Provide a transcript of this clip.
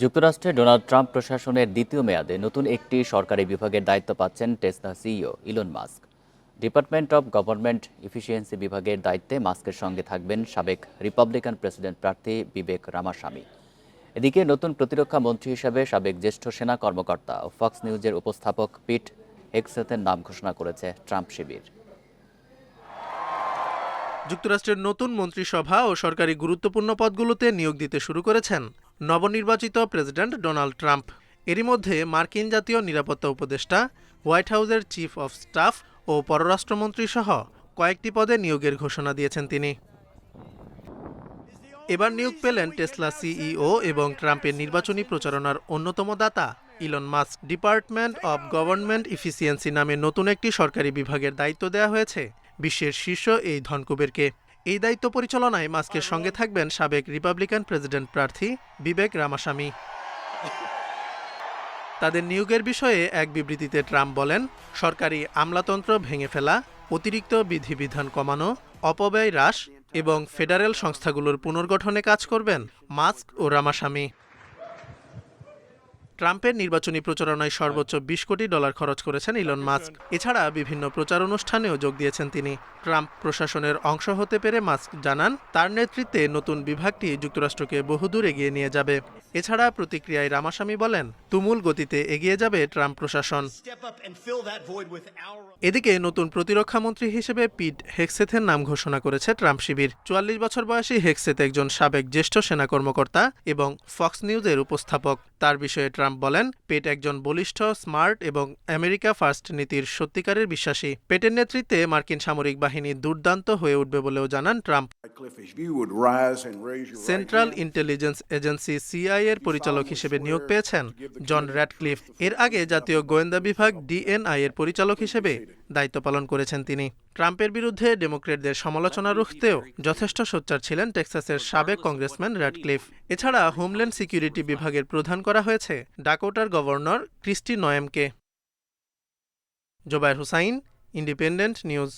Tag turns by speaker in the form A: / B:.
A: যুক্তরাষ্ট্রে Donald Trump প্রশাসনের দ্বিতীয় মেয়াদে নতুন একটি সরকারি বিভাগের দায়িত্ব পাচ্ছেন Tesla CEO Elon Musk. Department of Government Efficiency বিভাগের দায়িত্বে মাস্কের সঙ্গে থাকবেন সাবেক রিপাবলিকান প্রেসিডেন্ট প্রার্থী বিবেক রামাস্বামী। এদিকে নতুন প্রতিরক্ষা মন্ত্রী হিসেবে সাবেক জ্যেষ্ঠ সেনা কর্মকর্তা ও ফক্স নিউজের উপস্থাপক পিট হেক্সেথের নাম ঘোষণা করেছে ট্রাম্প শিবির।
B: যুক্তরাষ্ট্রের নতুন মন্ত্রিসভা ও সরকারি গুরুত্বপূর্ণ পদগুলোতে নিয়োগ দিতে শুরু করেছেন নবনির্বাচিত প্রেসিডেন্ট ডোনাল্ড ট্রাম্প। এরই মধ্যে মার্কিন জাতীয় নিরাপত্তা উপদেষ্টা, হোয়াইট হাউসের চিফ অফ স্টাফ ও পররাষ্ট্রমন্ত্রী সহ কয়েকটি পদে নিয়োগের ঘোষণা দিয়েছেন তিনি। এবার নিয়োগ পেলেন টেসলা সিইও এবং ট্রাম্পের নির্বাচনী প্রচারণার অন্যতম দাতা Elon Musk. Department of Government Efficiency নামে নতুন একটি সরকারি বিভাগের দায়িত্ব দেওয়া হয়েছে। বিশ্বের শীর্ষ এই ধনকুবেরকে। এই দায়িত্ব পরিচালনায় মাস্কের সঙ্গে থাকবেন সাবেক রিপাবলিকান প্রেসিডেন্ট প্রার্থী বিবেক রামাস্বামী। তাদের নিয়োগের বিষয়ে এক বিবৃতিতে ট্রাম্প বলেন, সরকারি আমলাতন্ত্র ভেঙে ফেলা, অতিরিক্ত বিধিবিধান কমানো, অপব্যয় হ্রাস এবং ফেডারেল সংস্থাগুলোর পুনর্গঠনে কাজ করবেন মাস্ক ও রামাস্বামী। ট্রাম্পের নির্বাচনী প্রচারণায় সর্বোচ্চ বিশ কোটি ডলার খরচ করেছেন ইলন মাস্ক। এছাড়া বিভিন্ন প্রচার অনুষ্ঠানেও যোগ দিয়েছেন তিনি। ট্রাম্প প্রশাসনের অংশ হতে পেরে মাস্ক জানান তার নেতৃত্বে নতুন বিভাগটি যুক্তরাষ্ট্রকে বহুদূর এগিয়ে নিয়ে যাবে। এছাড়া প্রতিক্রিয়ায় রামাস্বামী বলেন তুমুল গতিতে এগিয়ে যাবে ট্রাম্প প্রশাসন। এদিকে নতুন প্রতিরক্ষা মন্ত্রী হিসেবে পিট হেক্সেথের নাম ঘোষণা করেছে ট্রাম্প শিবির। চুয়াল্লিশ বছর বয়সী হেক্সেথ একজন সাবেক জ্যেষ্ঠ সেনা কর্মকর্তা এবং ফক্স নিউজের উপস্থাপক। তার বিষয়ে ট্রাম্প বলেন, পেট একজন বলিষ্ঠ, স্মার্ট এবং আমেরিকা ফার্স্ট নীতির সত্যিকারের বিশ্বাসী। পেটের নেতৃত্বে মার্কিন সামরিক বাহিনী দুর্দান্ত হয়ে উঠবে বলেও জানান Trump. Central intelligence agency CI এর পরিচালক হিসেবে নিয়োগ পেয়েছেন। জন র্যাডক্লিফ এর আগে জাতীয় গোয়েন্দা বিভাগ ডিএনআই এর পরিচালক হিসেবে দায়িত্ব পালন করেছেন তিনি। ট্রাম্পের বিরুদ্ধে ডেমোক্রেটদের সমালোচনা রুখতেও যথেষ্ট সোচ্চার ছিলেন টেক্সাসের সাবেক কংগ্রেসম্যান র্যাডক্লিফ। এছাড়া হোমল্যান্ড সিকিউরিটি বিভাগের প্রধান করা হয়েছে ডাকোটার governor Kristi নয়েমকে। Jobayer Hussain, Independent News.